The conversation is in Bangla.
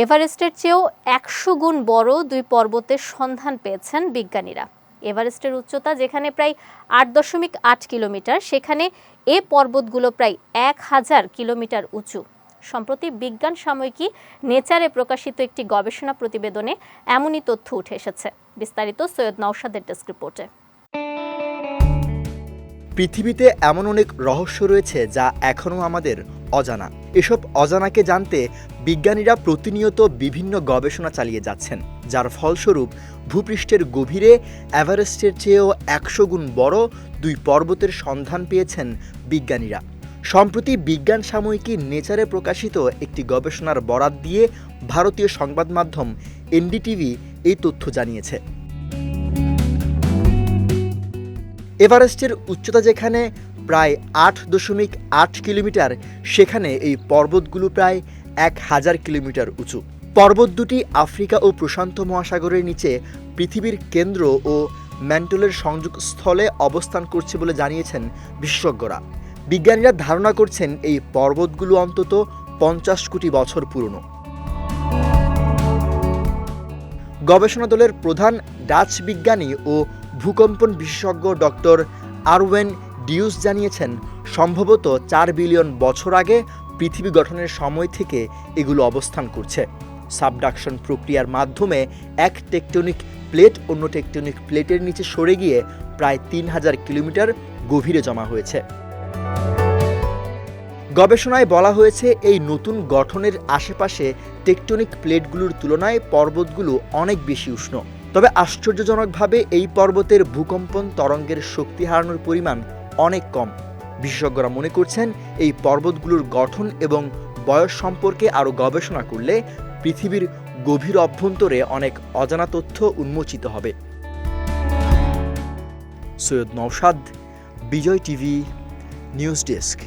এভারেস্টের চেয়েও একশো গুণ বড় দুই পর্বতের সন্ধান পেয়েছেন বিজ্ঞানীরা। এভারেস্টের উচ্চতা, যেখানে প্রায় আট দশমিক আট কিলোমিটার, সেখানে এ পর্বতগুলো প্রায় এক হাজার কিলোমিটার উঁচু। সম্প্রতি বিজ্ঞান সাময়িকী নেচারে প্রকাশিত একটি গবেষণা প্রতিবেদনে এমনই তথ্য উঠে এসেছে। বিস্তারিত সৈয়দ নওশাদের ডেস্ক রিপোর্টে। পৃথিবীতে এমন অনেক রহস্য রয়েছে যা এখনও আমাদের অজানা। এসব অজানাকে জানতে বিজ্ঞানীরা প্রতিনিয়ত বিভিন্ন গবেষণা চালিয়ে যাচ্ছেন, যার ফলস্বরূপ ভূপৃষ্ঠের গভীরে এভারেস্টের চেয়েও একশো গুণ বড় দুই পর্বতের সন্ধান পেয়েছেন বিজ্ঞানীরা। সম্প্রতি বিজ্ঞান সাময়িকী নেচারে প্রকাশিত একটি গবেষণার বরাত দিয়ে ভারতীয় সংবাদ মাধ্যম এনডিটিভি এই তথ্য জানিয়েছে। এভারেস্টের উচ্চতা যেখানে প্রায় আট দশমিক আট কিলোমিটার, সেখানে এই পর্বতগুলো প্রায় এক হাজার কিলোমিটার উঁচু। পর্বত দুটি আফ্রিকা ও প্রশান্ত মহাসাগরের নিচে পৃথিবীর কেন্দ্র ও ম্যান্টলের সংযোগস্থলে অবস্থান করছে বলে জানিয়েছেন বিশেষজ্ঞরা। বিজ্ঞানীরা ধারণা করছেন এই পর্বতগুলো অন্তত পঞ্চাশ কোটি বছর পুরনো। গবেষণা দলের প্রধান ডাচ বিজ্ঞানী ও ভূকম্পন বিশেষজ্ঞ ডক্টর আরওয়েন ডিউস জানিয়েছেন, সম্ভবত চার বিলিয়ন বছর আগে পৃথিবী গঠনের সময় থেকে এগুলো অবস্থান করছে। সাবডাকশন প্রক্রিয়ার মাধ্যমে এক টেকটনিক প্লেট অন্য টেকটনিক প্লেটের নিচে সরে গিয়ে প্রায় তিন হাজার কিলোমিটার গভীরে জমা হয়েছে। গবেষণায় বলা হয়েছে, এই নতুন গঠনের আশেপাশে টেকটনিক প্লেটগুলোর তুলনায় পর্বতগুলো অনেক বেশি উষ্ণ। তবে আশ্চর্যজনকভাবে এই পর্বতের ভূকম্পন তরঙ্গের শক্তি হারানোর পরিমাণ অনেক কম। বিশেষজ্ঞরা মনে করছেন এই পর্বতগুলোর গঠন এবং বয়স সম্পর্কে আরও গবেষণা করলে পৃথিবীর গভীর অভ্যন্তরে অনেক অজানা তথ্য উন্মোচিত হবে। Syed Nausad Bijoy TV, news desk.